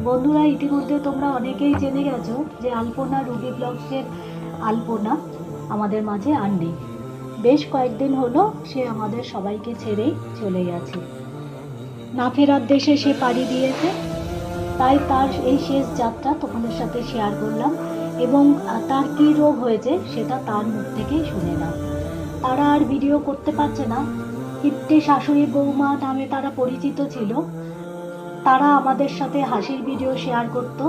বন্ধুরা, ইতিমধ্যে তোমরা অনেকেই জেনে গেছো যে আলপনা রুবি ব্লগসের আলপনা আমাদের মাঝে আর নেই। বেশ কয়েকদিন হলো সে আমাদের সবাইকে ছেড়েই চলে গেছে। না ফেরার দেশে সে পাড়ি দিয়েছে। তাই তার এই শেষ যাত্রা তোমাদের সাথে শেয়ার করলাম এবং তার কী রোগ হয়েছে সেটা তার মুখ থেকেই শুনে নাও। তারা আর ভিডিও করতে পারছে না। কিপ্টে শাশুড়ি বৌমা নামে তারা পরিচিত ছিল। তারা আমাদের সাথে হাসির ভিডিও শেয়ার করত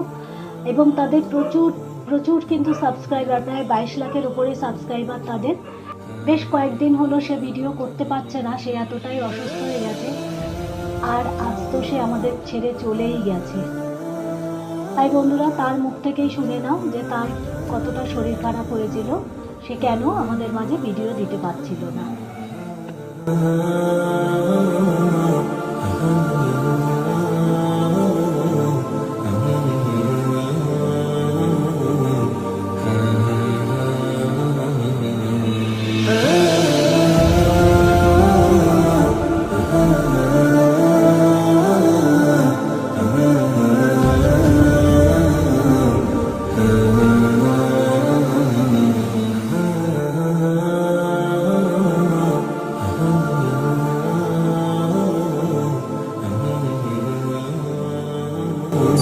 এবং তাদের প্রচুর প্রচুর কিন্তু সাবস্ক্রাইবার প্রায় বাইশ লাখের উপরে সাবস্ক্রাইবার তাদের। বেশ কয়েকদিন হলো সে ভিডিও করতে পারছে না, সে এতটাই অসুস্থ হয়ে গেছে। আর আজ তো সে আমাদের ছেড়ে চলেই গেছে। তাই বন্ধুরা, তার মুখ থেকেই শুনে নাও যে তার কতটা শরীর খারাপ হয়েছিল। সে কেন আমাদের মাঝে ভিডিও দিতে পারছিল না।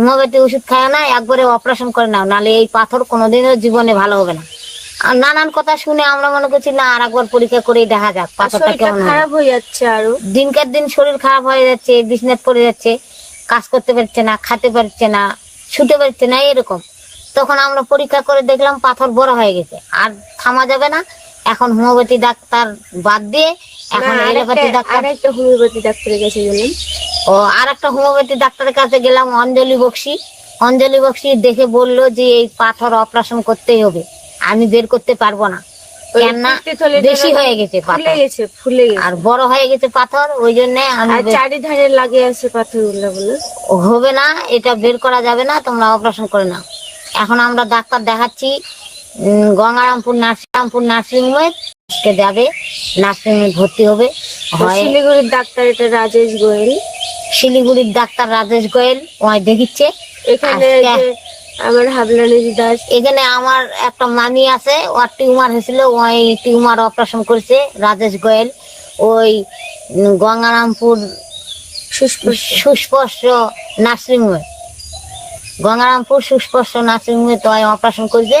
হোমিওপ্যাথি ওষুধ খায় না একবারে অপারেশন করে নাও নাহলে এই পাথর কোনোদিনও জীবনে ভালো হবে না। আর নানান কথা শুনে আমরা মনে করছি না আর একবার পরীক্ষা করেই দেখা যাক পাথরটা কেমন খারাপ হয়ে যাচ্ছে আরও। দিনকার দিন শরীর খারাপ হয়ে যাচ্ছে বিছনাথ পড়ে যাচ্ছে কাজ করতে পারছে না খেতে পারছে না শুতে পারছে না এরকম। তখন আমরা পরীক্ষা করে দেখলাম পাথর বড় হয়ে গেছে। আর থামা যাবে না এখন হোমিওপ্যাথি ডাক্তার বাদ দিয়ে এখন এলোপ্যাথি ডাক্তার একটা হোমিওপ্যাথি ডাক্তারের কাছে গেলাম। ও আর একটা হোমিওপ্যাথি ডাক্তারের কাছে গেলাম অঞ্জলি বক্সি। অঞ্জলি বক্সি দেখে বলল যে এই পাথর অপারেশন করতেই হবে। আমি বের করতে পারব না। কেননা বেশি হয়ে গেছে ফুলে গেছে ফুলে গেছে। আর বড় হয়ে গেছে পাথর ওই জন্য আমি চারিধারে লাগে আছে পাথরগুলো বলে। হবে না এটা বের করা যাবে না তোমরা অপারেশন করে নাও। এখন আমরা ডাক্তার দেখাচ্ছি গঙ্গারামপুর নার্সিংরামপুর নার্সিংহোমে আজকে যাবে। নার্সিংহোমে ভর্তি হবে। হয় শিলিগুড়ির ডাক্তার এটা রাজেশ গোয়েল? শিলিগুড়ির ডাক্তার রাজেশ গোয়েল ওই দেখিচ্ছে। এখানে। যে আমার হাবলানি দাস। এখানে আমার একটা মামি আছে ওর টিউমার হয়েছিল ওই টিউমার অপারেশন করেছে রাজেশ গোয়েল। ওই গঙ্গারামপুর সুস্পর্শ নার্সিংহোমে। গঙ্গারামপুর সুস্পর্শ নার্সিংহোমে তো অপারেশন করেছে।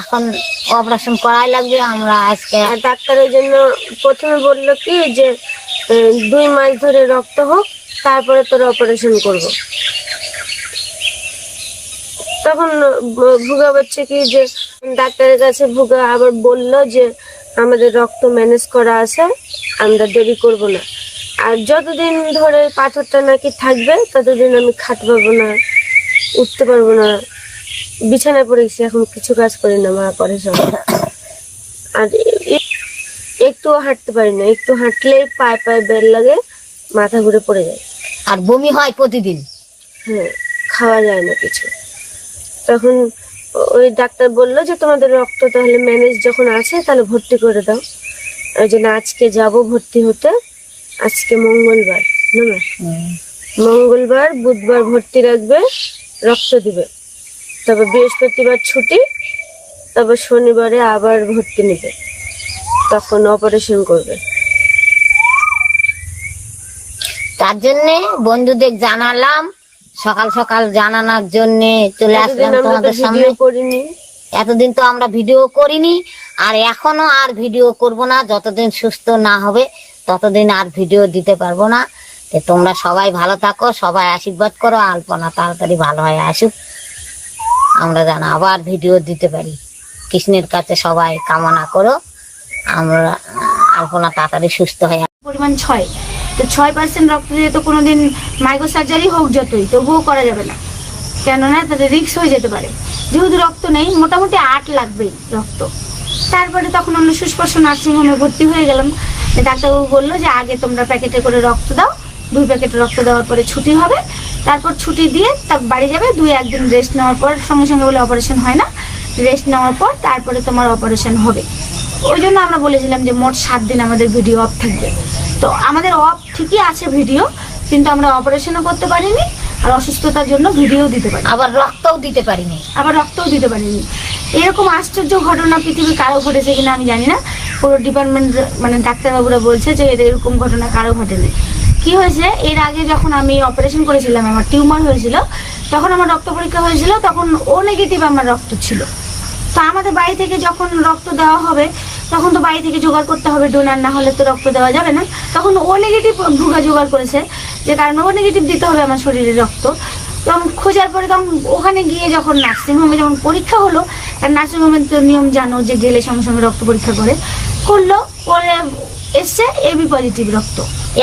এখন অপারেশন করাই লাগবে, আমরা আজকে আর ডাক্তার জন্য প্রথমে বলল কি যে দুই মাস ধরে রক্ত হোক, তারপরে তোর অপারেশন করব। তখন ভুগা বলছে কি যে, ডাক্তারের কাছে ভুগা আবার বলল যে, আমাদের রক্ত ম্যানেজ করা আছে, আমরা দেরি করব না। আর যতদিন ধরে পাথরটা নাকি থাকবে, ততদিন আমি খাট পারব না, উঠতে পারব না। বিছানায় পড়ে গেছি এখন কিছু কাজ করি না মা করে সব আর একটু হাঁটতে পারি না একটু হাঁটলেই পায়ে পায়ে বের লাগে মাথা ঘুরে পড়ে যায়। আর বমি হয় প্রতিদিন? হ্যাঁ খাওয়া যায় না কিছু। তখন ওই ডাক্তার বলল যে তোমাদের রক্ত তাহলে ম্যানেজ যখন আছে তাহলে ভর্তি করে দাও। ওই জন্য আজকে যাব ভর্তি হতে আজকে মঙ্গলবার না মঙ্গলবার বুধবার ভর্তি রাখবে রক্ত দিবে। তবে বৃহস্পতিবার ছুটি তবে শনিবারে আবার ভর্তি নেবে। তখন অপারেশন করবে। তার জন্য বন্ধুদের জানালাম সকাল সকাল জানানোর জন্য চলে আসলাম তোমাদের সামনে। করিনি। এতদিন তো আমরা ভিডিও করিনি আর এখনও আর ভিডিও করব না। যতদিন সুস্থ না হবে ততদিন আর ভিডিও দিতে পারব না। তোমরা সবাই ভালো থাকো সবাই আশীর্বাদ করো আলপনা তাড়াতাড়ি ভালো হয়ে আসুক। আমরা যেন আবার ভিডিও দিতে পারি। কৃষ্ণের কাছে সবাই কামনা করো। আমরা আলপনা তাড়াতাড়ি সুস্থ হয়ে পরিমাণ ছয়। তো ছয় পার্সেন্ট রক্ত দিয়ে তো কোনোদিন মাইক্রো সার্জারি হোক যতই, তবুও করা যাবে না। কেননা তাদের রিক্স হয়ে যেতে পারে। যেহেতু রক্ত নেই, মোটামুটি আট লাগবেই রক্ত। তারপরে তখন আমরা সুস্পর্শ নার্সিংহোমে ভর্তি হয়ে গেলাম। ডাক্তারবাবু বলল যে, আগে তোমরা প্যাকেটে করে রক্ত দাও। দুই প্যাকেট রক্ত দেওয়ার পরে ছুটি হবে। তারপর ছুটি দিয়ে তার বাড়ি যাবে দুই একদিন রেস্ট নেওয়ার পর সঙ্গে সঙ্গে বলে অপারেশন হয় না। রেস্ট নেওয়ার পর তারপরে তোমার অপারেশন হবে। ওই জন্য আমরা বলেছিলাম যে মোট সাত দিন আমাদের ভিডিও অফ থাকবে। তো আমাদের অফ ঠিকই আছে ভিডিও কিন্তু আমরা অপারেশনও করতে পারিনি আর অসুস্থতার জন্য ভিডিও দিতে পারি আবার রক্তও দিতে পারিনি। আবার রক্তও দিতে পারিনি। এরকম আশ্চর্য ঘটনা পৃথিবী কারও ঘটেছে কিনা আমি জানি না। পুরো ডিপার্টমেন্ট মানে ডাক্তারবাবুরা বলছে যে এর এরকম ঘটনা কারও ঘটেনি। কি হয়েছে? এর আগে যখন আমি অপারেশন করেছিলাম, আমার টিউমার হয়েছিল, তখন আমার রক্ত পরীক্ষা হয়েছিল, তখন ও নেগেটিভ আমার রক্ত ছিল। তো আমাদের বাড়ি থেকে যখন রক্ত দেওয়া হবে, তখন তো বাড়ি থেকে জোগাড় করতে হবে ডোনার না হলে তো রক্ত দেওয়া যাবে না। তখন ও নেগেটিভ ভুগা জোগাড় করেছে, যে কারণ ও নেগেটিভ দিতে হবে আমার শরীরে রক্ত। তখন খোঁজার পরে তখন ওখানে গিয়ে যখন নার্সিংহোমে যখন পরীক্ষা হলো, আর নার্সিংহোমের তো নিয়ম জানো যে গেলে সঙ্গে সঙ্গে রক্ত পরীক্ষা করে। করল পরে এসছে এবি পজিটিভ রক্ত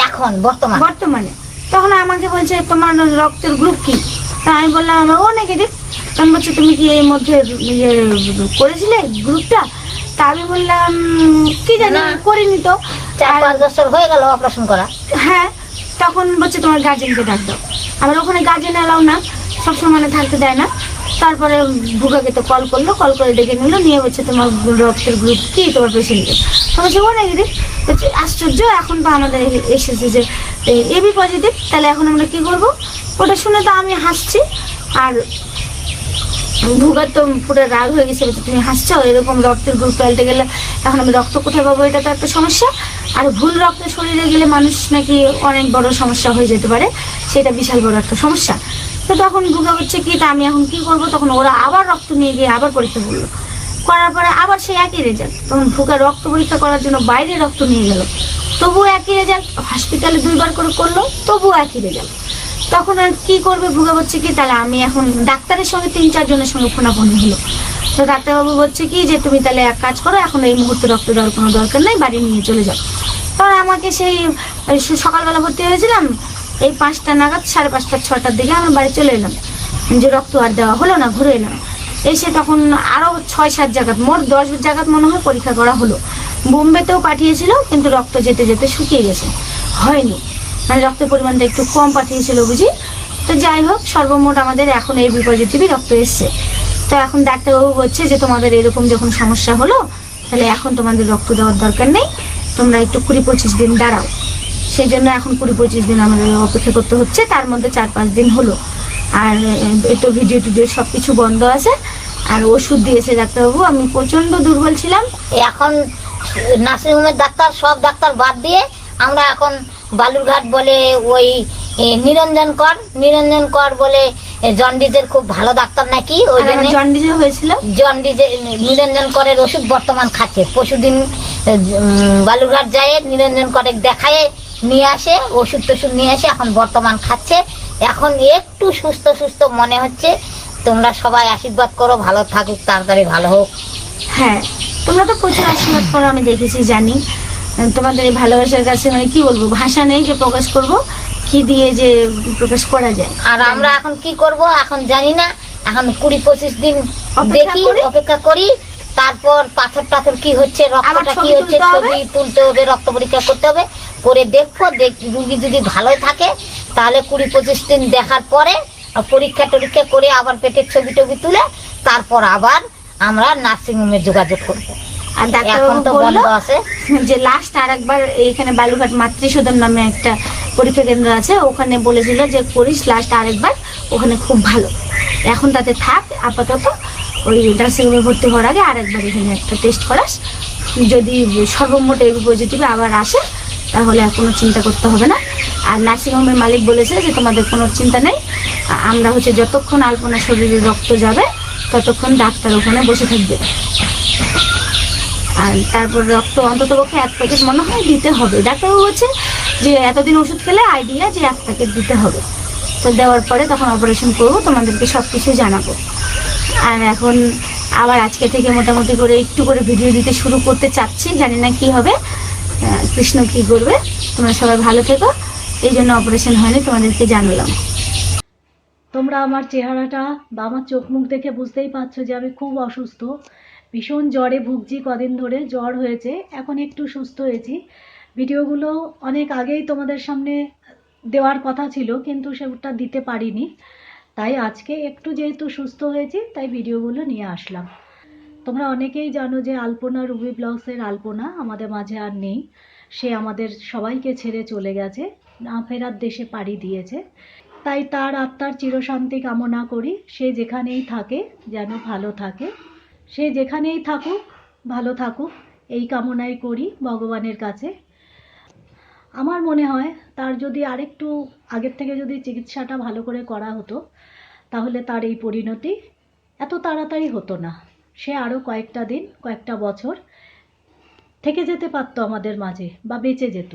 এখন বর্তমান? বর্তমানে। তখন আমাকে বলছে তোমার রক্তের গ্রুপ কি? তা আমি বললাম আমার ও নেগেটিভ তখন বলছে তুমি কি এর মধ্যে ইয়ে করেছিলে গ্রুপটা তা আমি বললাম কি জানি করিনি তো। চার পাঁচ বছর হয়ে গেল অপারেশন করা। হ্যাঁ তখন বলছে তোমার গার্জেনকে ডাক দাও। আবার ওখানে গার্জেন এলাও না সবসময় মানে থাকতে দেয় না। তারপরে ভুগাকে তো কল করল কল করে ডেকে নিল নিয়ে বলছে তোমার রক্তের গ্রুপ কি? তোমার পেশেন্টের বলছে ও নেগেটিভ আশ্চর্য, এখন তো আমাদের এসেছে যে এবি পজিটিভ তাহলে এখন আমরা কি করব? ওটা শুনে তো আমি হাসছি, আর ভুগার তো পুরো রাগ হয়ে গেছে তুমি হাসছো? এরকম রক্তের গ্রুপ পাল্টে গেলে এখন আমি রক্ত কোথায় পাবো? এটা তো একটা সমস্যা। আর ভুল রক্ত শরীরে গেলে মানুষ নাকি অনেক বড় সমস্যা হয়ে যেতে পারে, সেটা বিশাল বড় একটা সমস্যা। তো তখন ভুগা হচ্ছে কি তা আমি এখন কি করব? তখন ওরা আবার রক্ত নিয়ে গিয়ে আবার পরীক্ষা করল। করার পরে আবার সেই একই রেজাল্ট তখন ভুগা রক্ত পরীক্ষা করার জন্য বাইরে রক্ত নিয়ে গেল। তবুও একই রেজাল্ট হসপিটালে দুইবার করে করল, তবুও একই রেজাল্ট তখন আর কি করবে ভুগা বলছে কি, তাহলে আমি এখন ডাক্তারের সঙ্গে তিন চারজনের সঙ্গে ফোনাফোনি হলো। তো ডাক্তারবাবু বলছে কি যে, তুমি তাহলে এক কাজ করো, এখন এই মুহূর্তে রক্ত দেওয়ার কোনো দরকার নেই, বাড়ি নিয়ে চলে যাও। তখন আমাকে সেই সকালবেলা ভর্তি হয়েছিলাম, এই পাঁচটা নাগাদ সাড়ে পাঁচটা ছটার দিকে আমার বাড়ি চলে এলাম। যে রক্ত আর দেওয়া হলো না, ঘুরে এলাম। এসে তখন আরও ছয়, সাত জায়গাত, মোট দশ জায়গাত মনে হয় পরীক্ষা করা হলো। বোম্বেতেও পাঠিয়েছিল, কিন্তু রক্ত যেতে যেতে শুকিয়ে গেছে। হয়নি। মানে রক্তের পরিমাণটা একটু কম পাঠিয়েছিল বুঝি। তো যাই হোক, সর্বমোট আমাদের এখন এই পজিটিভই রক্ত এসছে। তো এখন ডাক্তারবাবু বলছে যে, তোমাদের এরকম যখন সমস্যা হলো, তাহলে এখন তোমাদের রক্ত দেওয়ার দরকার নেই। তোমরা একটু কুড়ি পঁচিশ দিন দাঁড়াও। সেই জন্য এখন কুড়ি পঁচিশ দিন আমাদের অপেক্ষা করতে হচ্ছে। তার মধ্যে চার, পাঁচ দিন হলো। আর এই তো ভিডিও টিডিও সব কিছু বন্ধ আছে। আর ওষুধ দিয়েছে ডাক্তারবাবু আমি প্রচণ্ড দুর্বল ছিলাম। এখন নার্সিংহোমের ডাক্তার সব ডাক্তার বাদ দিয়ে আমরা এখন বালুরঘাট বলে ওই নিরঞ্জন কর নিরঞ্জন কর বলে এ, জন্ডিসের খুব ভালো ডাক্তার নাকি? ওই জন্য জন্ডিসে হয়েছিল। জন্ডিসে নিরঞ্জন করের ওষুধ বর্তমান খাচ্ছে। পশুদিন বালুরঘাট যায় নিরঞ্জন করে দেখায় নিয়ে আসে ওষুধ টষুধ নিয়ে আসে এখন বর্তমান খাচ্ছে। এখন একটু সুস্থ সুস্থ মনে হচ্ছে। তোমরা সবাই আশীর্বাদ করো ভালো থাকুক তাড়াতাড়ি ভালো হোক। হ্যাঁ তোমরা তো প্রচুর আশীর্বাদ করো আমি দেখেছি জানি। তোমাদের এই ভালোবাসার কাছে মানে কি বলব ভাষা নেই যে প্রকাশ করব কি দিয়ে যে প্রকাশ করা যায়। আর আমরা এখন কি করব এখন জানি না। এখন কুড়ি পঁচিশ দিন অপেক্ষা দেখি অপেক্ষা করি। তারপর পাথর টাথর কি হচ্ছে রক্তটা কি হচ্ছে ছবি তুলতে হবে রক্ত পরীক্ষা করতে হবে। করে দেখব দেখ রুগী যদি ভালো থাকে তাহলে কুড়ি পঁচিশ দিন দেখার পরে পরীক্ষা টরীক্ষা করে আবার পেটের ছবি টবি তুলে তারপর আবার আমরা নার্সিংহোমে যোগাযোগ করব। আর ডাক্তারবাবু বলল যে লাস্ট আর একবার এইখানে বালুঘাট মাতৃসদন নামে একটা পরীক্ষা কেন্দ্র আছে ওখানে বলেছিল যে করিস লাস্ট আরেকবার ওখানে খুব ভালো। এখন তাতে থাক আপাতত ওই নার্সিংহোমে ভর্তি হওয়ার আগে আরেকবার এখানে একটা টেস্ট করাস। যদি সর্বমোট এই পজিটিভ আবার আসে, তাহলে আর কোনো চিন্তা করতে হবে না। আর নার্সিংহোমের মালিক বলেছে যে তোমাদের কোনো চিন্তা নেই। আমরা হচ্ছে যতক্ষণ আলপনা শরীরে রক্ত যাবে, ততক্ষণ ডাক্তার ওখানে বসে থাকবে। আর তারপর রক্ত অন্তত পক্ষে এক প্যাকেট মনে হয় দিতে হবে। ডাক্তারবাবু বলছে যে এতদিন ওষুধ খেলে আইডিয়া যে এক প্যাকেট দিতে হবে। তো দেওয়ার পরে তখন অপারেশন করব, তোমাদেরকে সব কিছু জানাব। আর এখন আবার আজকে থেকে মোটামুটি করে একটু করে ভিডিও দিতে শুরু করতে চাচ্ছি, জানি না কি হবে। কৃষ্ণ কি করবে? তোমরা সবাই ভালো থেকো। এই জন্য অপারেশন হয়নি, তোমাদেরকে জানালাম। তোমরা আমার চেহারাটা বা আমার চোখ মুখ দেখে বুঝতেই পারছ যে আমি খুব অসুস্থ। ভীষণ জ্বরে ভুগছি কদিন ধরে, জ্বর হয়েছে, এখন একটু সুস্থ হয়েছি। ভিডিওগুলো অনেক আগেই তোমাদের সামনে দেওয়ার কথা ছিল, কিন্তু সেটা দিতে পারিনি। তাই আজকে একটু যেহেতু সুস্থ হয়েছি, তাই ভিডিওগুলো নিয়ে আসলাম। তোমরা অনেকেই জানো যে আলপনা রুবি ব্লগসের আলপনা আমাদের মাঝে আর নেই। সে আমাদের সবাইকে ছেড়ে চলে গেছে, না ফেরার দেশে পাড়ি দিয়েছে। তাই তার আত্মার চিরশান্তি কামনা করি। সে যেখানেই থাকে যেন ভালো থাকে। সে যেখানেই থাকুক, ভালো থাকুক, এই কামনাই করি ভগবানের কাছে। আমার মনে হয় তার যদি আরেকটু আগের থেকে যদি চিকিৎসাটা ভালো করে করা হতো, তাহলে তার এই পরিণতি এত তাড়াতাড়ি হতো না। সে আরও কয়েকটা দিন, কয়েকটা বছর থেকে যেতে পারতো আমাদের মাঝে বা বেঁচে যেত।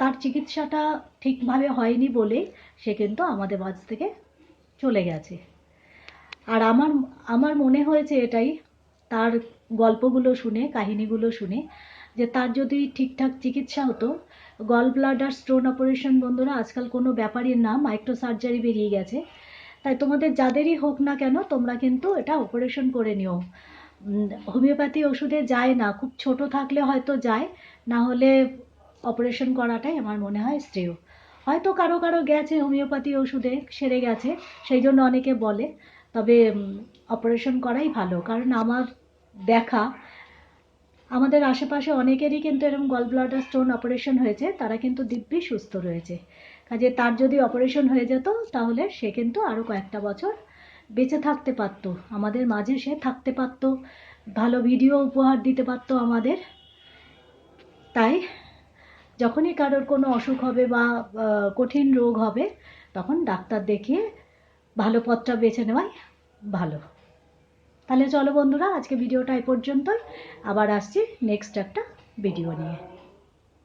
তার চিকিৎসাটা ঠিকভাবে হয়নি বলেই সে কিন্তু আমাদের মাঝ থেকে চলে গেছে। আর আমার আমার মনে হয়েছে এটাই, তার গল্পগুলো শুনে, কাহিনীগুলো শুনে, যে তার যদি ঠিকঠাক চিকিৎসা হতো গল ব্লাডার স্টোন অপারেশন বন্ধুরা, আজকাল কোনো ব্যাপারই না মাইক্রো সার্জারি বেরিয়ে গেছে। তাই তোমাদের যাদেরই হোক না কেন, তোমরা কিন্তু এটা অপারেশন করে নিও। হোমিওপ্যাথি ওষুধে যায় না, খুব ছোট থাকলে হয়তো যায়, না হলে অপারেশন করাটাই আমার মনে হয় শ্রেয়। হয়তো কারও কারও গেছে হোমিওপ্যাথি ওষুধে, সেরে গেছে, সেই জন্য অনেকে বলে, তবে অপারেশন করাই ভালো, কারণ আমার দেখা আমাদের আশেপাশে অনেকেরই কিন্তু এরকম গল ব্লাডার স্টোন অপারেশন হয়েছে, তারা কিন্তু দিব্যি সুস্থ রয়েছে। কাজে তার যদি অপারেশন হয়ে যেত, তাহলে সে কিন্তু আরও কয়েকটা বছর বেঁচে থাকতে পারতো। আমাদের মাঝে সে থাকতে পারতো, ভালো ভিডিও উপহার দিতে পারতো আমাদের। তাই যখনই কারোর কোনো অসুখ হবে বা কঠিন রোগ হবে, তখন ডাক্তার দেখিয়ে ভালো পথটা বেছে নেওয়াই ভালো। তাহলে চলো বন্ধুরা আজকে ভিডিওটা এই পর্যন্তই। আবার আসছি নেক্সট একটা ভিডিও নিয়ে।